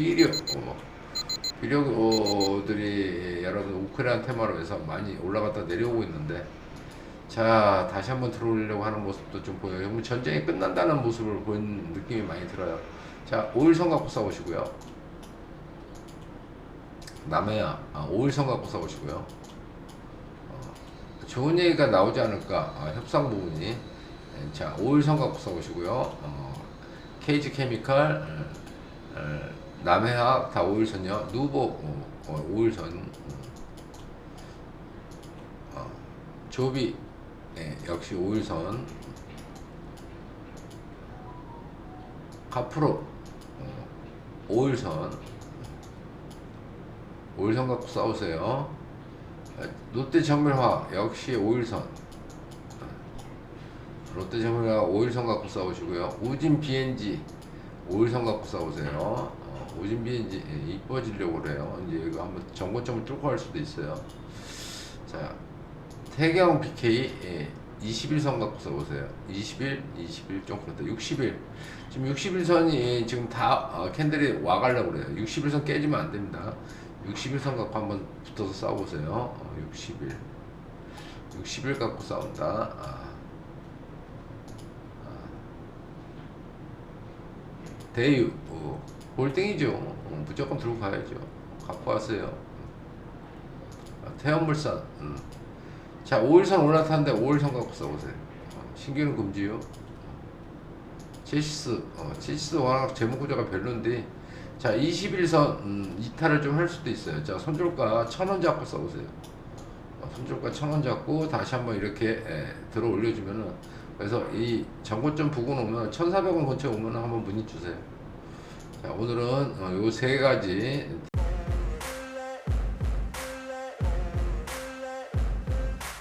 비료 어, 비료들이 여러분 우크라이나 테마로 해서 많이 올라갔다 내려오고 있는데 자 다시 한번 들어오려고 하는 모습도 좀 보여요. 뭐 전쟁이 끝난다는 모습을 보이는 느낌이 많이 들어요. 자 오일선 갖고 싸우시고요. 남해야 아, 오일선 갖고 싸우시고요. 어, 좋은 얘기가 나오지 않을까 아, 협상 부분이 예, 자 오일선 갖고 싸우시고요. 어, 케이지 케미칼 어, 어, 남해학 다 오일선이요. 누보 어, 어, 오일선 음. 어, 조비 예, 역시 오일선 카프로 어, 오일선 오일선 갖고 싸우세요. 아, 롯데 정밀화 역시 오일선 롯데 정밀화 오일선 갖고 싸우시고요. 우진 BNG 오일선 갖고 싸우세요. 어, 우진 BNG 예, 이뻐지려고 그래요. 이제 이거 한번 정고점을 뚫고 할 수도 있어요. 자 태경 BK 예, 21선 갖고 써보세요. 21, 21, 좀 그렇다. 61. 지금 61선이 지금 다 어, 캔들이 와가려고 그래요. 61선 깨지면 안 됩니다. 61선 갖고 한번 붙어서 싸워보세요. 어, 61. 61 갖고 싸운다. 아. 아. 대유, 어, 볼등이죠. 어, 무조건 들고 가야죠. 갖고 왔어요. 아, 태연물산. 음. 자, 5일선 올라탔는데 5일선 갖고 써보세요. 어, 신규는 금지요. 제시스, 어, 제시스 워낙 재무구조가 별론데, 자, 21선, 음, 이탈을 좀 할 수도 있어요. 자, 손절가 1000원 잡고 써보세요. 어, 손절가 1000원 잡고 다시 한번 이렇게 에, 들어 올려주면은, 그래서 이 정고점 부근 오면 1400원 근처에 오면 한번 문의 주세요. 자, 오늘은 어, 요세 가지